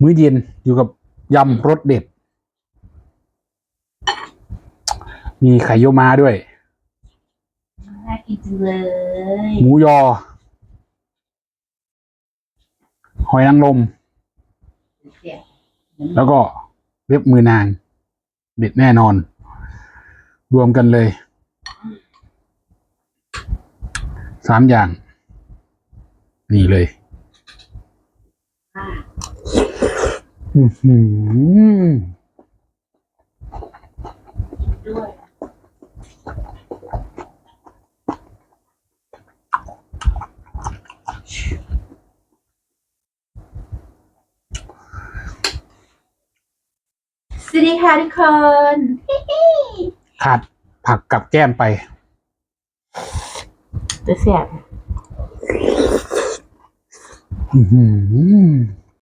มื้อเย็นอยู่กับยำรสเด็ด มีไข่เยี่ยวม้าด้วย น่ากินจังเลยหมูยอ หอยนางรมเสียแล้วก็เว็บมือนาง เด็ดแน่นอน รวมกันเลย สามอย่าง นี่เลย อ่า อื้อหือ ด้วยสวัสดีค่ะทุกคนขาดผักกับแก้มไป จะเสียบ อื้อหือ